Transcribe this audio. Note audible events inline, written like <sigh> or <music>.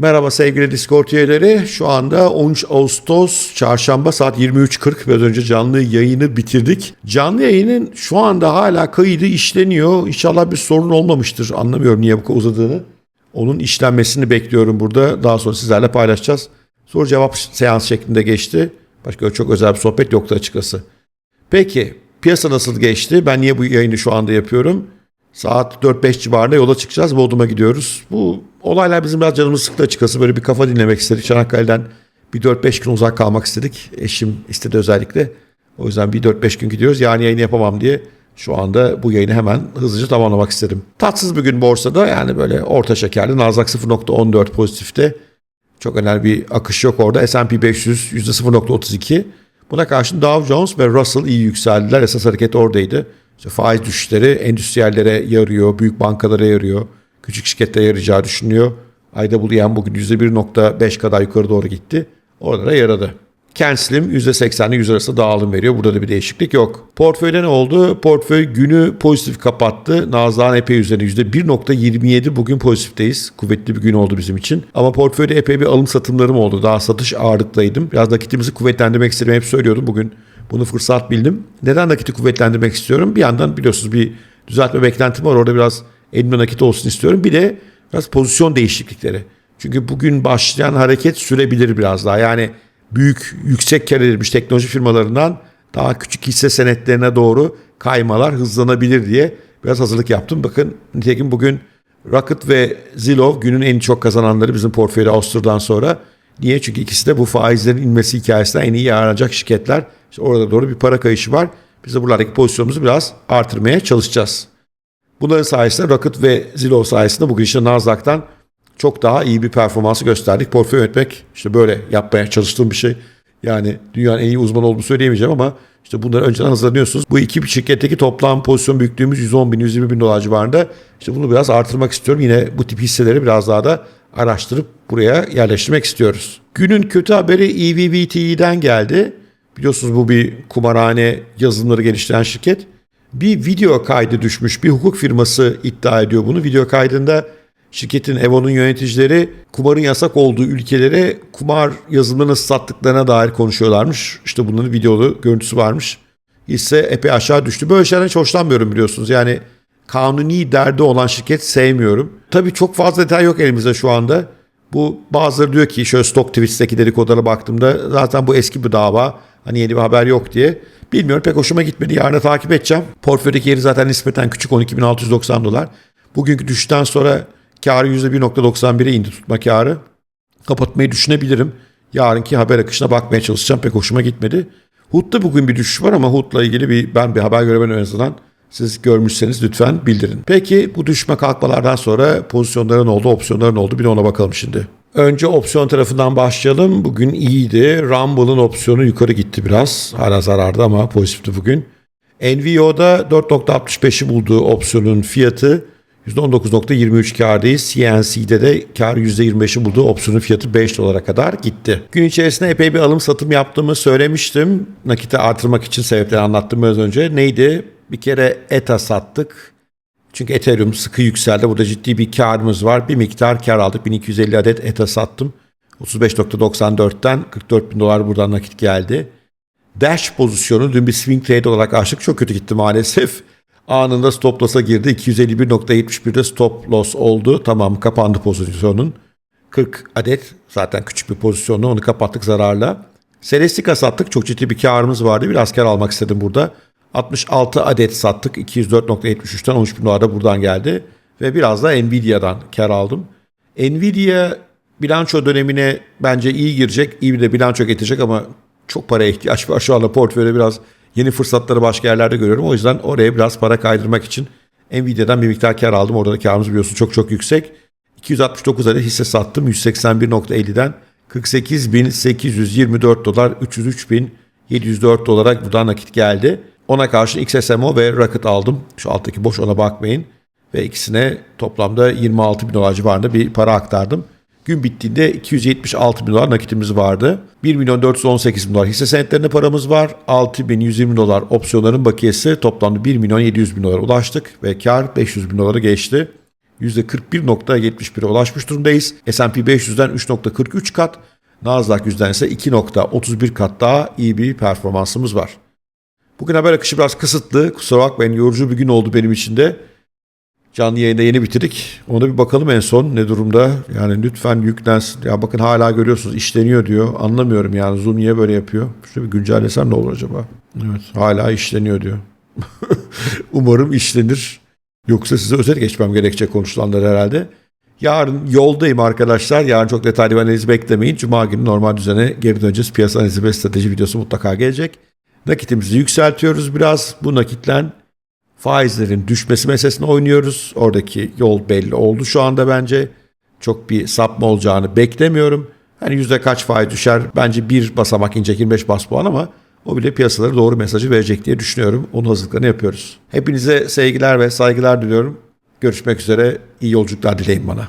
Merhaba sevgili Discord üyeleri. Şu anda 13 Ağustos çarşamba saat 23.40 biraz önce canlı yayını bitirdik. Canlı yayının şu anda hala kaydı işleniyor. İnşallah bir sorun olmamıştır. Anlamıyorum niye bu kadar uzadığını. Onun işlenmesini bekliyorum burada. Daha sonra sizlerle paylaşacağız. Soru cevap seans şeklinde geçti. Başka çok özel bir sohbet yoktu açıkçası. Peki piyasa nasıl geçti? Ben niye bu yayını şu anda yapıyorum? Saat 4-5 civarında yola çıkacağız. Bodrum'a gidiyoruz. Bu olaylar bizim biraz canımız sıktı açıkçası. Böyle bir kafa dinlemek istedik. Çanakkale'den bir 4-5 gün uzak kalmak istedik. Eşim istedi özellikle. O yüzden bir 4-5 gün gidiyoruz. Yani yayını yapamam diye şu anda bu yayını hemen hızlıca tamamlamak istedim. Tatsız bir gün borsada yani böyle orta şekerli. Nasdaq 0.14 pozitifte. Çok önemli bir akış yok orada. S&P 500 %0.32. Buna karşın Dow Jones ve Russell iyi yükseldiler. Esas hareket oradaydı. İşte faiz düşüşleri endüstriyellere yarıyor, büyük bankalara yarıyor, küçük şirketlere yarayacağı düşünülüyor. IWM bugün %1.5 kadar yukarı doğru gitti. Oralara yaradı. Kenslim %80'le 100 arası dağılım veriyor. Burada da bir değişiklik yok. Portföyde ne oldu? Portföy günü pozitif kapattı. Nasdaq'ın epey üzerine %1.27 bugün pozitifteyiz. Kuvvetli bir gün oldu bizim için. Ama portföyde epey bir alım satımlarım oldu. Daha satış ağırlıktaydım. Biraz nakitimizi kuvvetlendirmek istedim. Hep söylüyordum bugün. Bunu fırsat bildim. Neden nakiti kuvvetlendirmek istiyorum? Bir yandan biliyorsunuz bir düzeltme beklentim var. Orada biraz elimde nakit olsun istiyorum. Bir de biraz pozisyon değişiklikleri. Çünkü bugün başlayan hareket sürebilir biraz daha. Yani büyük yüksek kar edilmiş teknoloji firmalarından daha küçük hisse senetlerine doğru kaymalar hızlanabilir diye biraz hazırlık yaptım. Bakın nitekim bugün Rocket ve Zillow günün en çok kazananları bizim portföyde Auster'dan sonra. Niye? Çünkü ikisi de bu faizlerin inmesi hikayesinden en iyi yararlanacak şirketler. İşte orada doğru bir para kayışı var. Biz de buralardaki pozisyonumuzu biraz artırmaya çalışacağız. Bunların sayesinde Rocket ve Zillow sayesinde bugün işte Nasdaq'tan çok daha iyi bir performansı gösterdik. Portföy yönetmek işte böyle yapmaya çalıştığım bir şey. Yani dünyanın en iyi uzmanı olduğunu söyleyemeyeceğim ama işte bunları önceden hazırlanıyorsunuz. Bu iki şirketteki toplam pozisyon büyüklüğümüz 110 bin, 120 bin dolar civarında. İşte bunu biraz artırmak istiyorum. Yine bu tip hisseleri biraz daha da araştırıp buraya yerleştirmek istiyoruz. Günün kötü haberi EVVT'den geldi. Biliyorsunuz bu bir kumarhane yazılımları geliştiren şirket. Bir video kaydı düşmüş. Bir hukuk firması iddia ediyor bunu. Video kaydında şirketin Evo'nun yöneticileri kumarın yasak olduğu ülkelere kumar yazılımlarını sattıklarına dair konuşuyorlarmış. İşte bunların videolu görüntüsü varmış. Hisse epey aşağı düştü. Böyle şeylerden hiç hoşlanmıyorum biliyorsunuz. Yani kanuni derdi olan şirket sevmiyorum. Tabii çok fazla detay yok elimizde şu anda. Bu bazıları diyor ki şöyle Stock Tweets'teki dedikodulara baktığımda zaten bu eski bir dava. Hani yeni bir haber yok diye. Bilmiyorum pek hoşuma gitmedi. Yarın takip edeceğim. Portföydeki yeri zaten nispeten küçük 12.690 dolar. Bugünkü düşüşten sonra karı %1.91'e indi tutma karı. Kapatmayı düşünebilirim. Yarınki haber akışına bakmaya çalışacağım. Pek hoşuma gitmedi. Hood'da bugün bir düşüş var ama Hood'la ilgili bir ben bir haber göremedim en azından. Siz görmüşseniz lütfen bildirin. Peki bu düşme kalkmalardan sonra pozisyonların oldu, opsiyonların oldu. Bir de ona bakalım şimdi. Önce opsiyon tarafından başlayalım. Bugün iyiydi. Rumble'ın opsiyonu yukarı gitti biraz. Hala zarardı ama pozitifti bugün. NVO'da 4.65'i bulduğu opsiyonun fiyatı %19.23 kardayız. CNC'de de kar %25'i bulduğu opsiyonun fiyatı 5 dolara kadar gitti. Gün içerisinde epey bir alım satım yaptığımı söylemiştim. Nakite artırmak için sebepleri anlattım biraz önce. Neydi? Bir kere ETA sattık. Çünkü Ethereum sıkı yükseldi. Burada ciddi bir karımız var. Bir miktar kar aldık. 1250 adet ETA sattım. 35.94'ten 44 bin dolar buradan nakit geldi. Dash pozisyonu dün bir swing trade olarak açtık. Çok kötü gitti maalesef. Anında stop loss'a girdi. 251.71'de stop loss oldu. Tamam kapandı pozisyonun. 40 adet zaten küçük bir pozisyonla onu kapattık zararla. Celestica sattık. Çok ciddi bir karımız vardı. Biraz kar almak istedim burada. 66 adet sattık. 204.73'ten 13 bin dolar da buradan geldi. Ve biraz da Nvidia'dan kar aldım. Nvidia bilanço dönemine bence iyi girecek. iyi bir de bilanço getirecek ama çok paraya ihtiyaç var. Şu anda portföyde biraz yeni fırsatları başka yerlerde görüyorum. O yüzden oraya biraz para kaydırmak için Nvidia'dan bir miktar kar aldım. Orada da karımız biliyorsun çok çok yüksek. 269 adet hisse sattım. 181.50'den 48.824 dolar 303.704 dolara buradan nakit geldi. Ona karşı XSMO ve Rocket aldım. Şu alttaki boş ona bakmayın. Ve ikisine toplamda 26 bin dolar civarında bir para aktardım. Gün bittiğinde 276 bin dolar nakitimiz vardı. 1 milyon 418 bin dolar hisse senetlerine paramız var. 6 bin 120 dolar opsiyonların bakiyesi toplamda 1 milyon 700 bin dolara ulaştık ve kar 500 bin doları geçti. %41.71'e ulaşmış durumdayız. S&P 500'den 3.43 kat, Nasdaq 100'den ise 2.31 kat daha iyi bir performansımız var. Bugün haber akışı biraz kısıtlı. Kusura bakmayın yorucu bir gün oldu benim için de. Canlı yayında yeni bitirdik. Ona bir bakalım en son ne durumda. Yani lütfen yüklensin. Ya bakın hala görüyorsunuz işleniyor diyor. Anlamıyorum yani Zoom niye böyle yapıyor. Şöyle bir güncellesem ne olur acaba? Evet hala işleniyor diyor. <laughs> Umarım işlenir. Yoksa size özel geçmem gerekecek konuşulanlar herhalde. Yarın yoldayım arkadaşlar. Yarın çok detaylı bir analiz beklemeyin. Cuma günü normal düzene geri döneceğiz. Piyasa analizi ve strateji videosu mutlaka gelecek. Nakitimizi yükseltiyoruz biraz. Bu nakitlen faizlerin düşmesi meselesini oynuyoruz. Oradaki yol belli oldu şu anda bence. Çok bir sapma olacağını beklemiyorum. Hani yüzde kaç faiz düşer? Bence bir basamak inecek 25 bas puan ama o bile piyasalara doğru mesajı verecek diye düşünüyorum. Onun hazırlıklarını yapıyoruz. Hepinize sevgiler ve saygılar diliyorum. Görüşmek üzere. İyi yolculuklar dileyin bana.